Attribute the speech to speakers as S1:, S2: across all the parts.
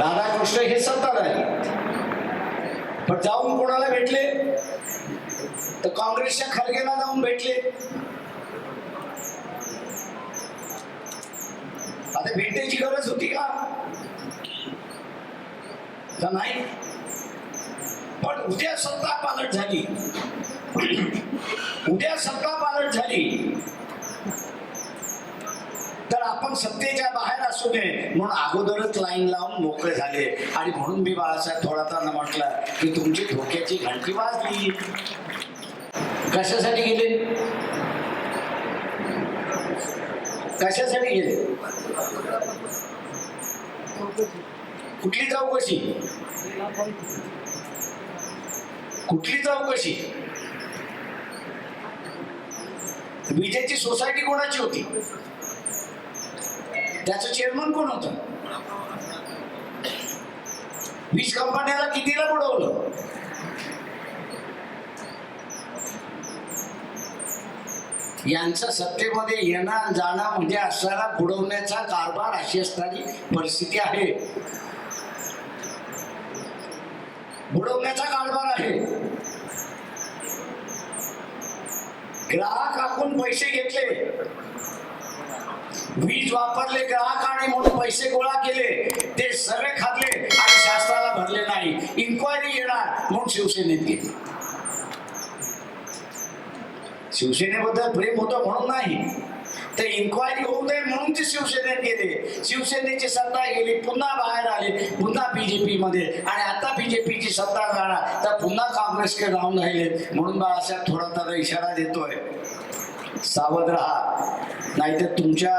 S1: राधाकृष्ण हे सत्ताधारी पण जाऊन कोणाला भेटले? तर काँग्रेसच्या खरगेला जाऊन भेटले. आता भेटण्याची गरज होती का? का नाही? पण उद्या सत्ता पालट झाली. उद्या सत्ता पालट झाली तर आपण सत्तेच्या बाहेर असू नये म्हणून अगोदरच लाईन लावून मोकळे झाले. आणि म्हणून मी बाळासाहेब थोरातांना म्हटलं की तुमची धोक्याची घंटी वाजली. कशासाठी गेले? कशासाठी गेले? कुठली चौकशी? कुठली चौकशी? विजेची सोसायटी कोणाची होती? त्याचं चेअरमन कोण होत? वीज कंपन्याला कितीला बुडवलं? यांचं सत्तेमध्ये येणं जाणं म्हणजे असणारा बुडवण्याचा कारभार अशी असणारी परिस्थिती आहे. बुडवण्याचा कारभार आहे. ग्राहक आपण पैसे घेतले. वीज वापरले ग्राहक आणि म्हणून पैसे गोळा केले ते सगळे खाल्ले आणि शास्त्राला भरले नाही. इन्क्वायरी येणार म्हणून शिवसेनेत गेले. शिवसेनेबद्दल प्रेम होतं म्हणून नाही. ते इन्क्वायरी होऊ नये म्हणून ते शिवसेनेत गेले. शिवसेनेची सत्ता गेली पुन्हा बाहेर आले पुन्हा बीजेपी मध्ये. आणि आता बीजेपीची सत्ता जाणार तर पुन्हा काँग्रेसकडे राहून राहिले. म्हणून बाळासाहेब थोडा त्याला इशारा देतोय. सावध राहा. नाहीतर तुमच्या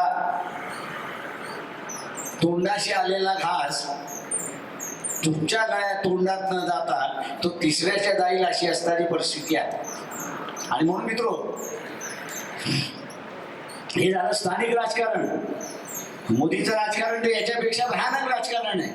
S1: तोंडाशी आलेला घास तुमच्या गळ्या तोंडात न जाता तो तिसऱ्याच्या जाईल अशी असणारी परिस्थिती आहे. आणि म्हणून मित्र हे झालं स्थानिक राजकारण. मोदीचं राजकारण तर याच्यापेक्षा भयानक राजकारण आहे.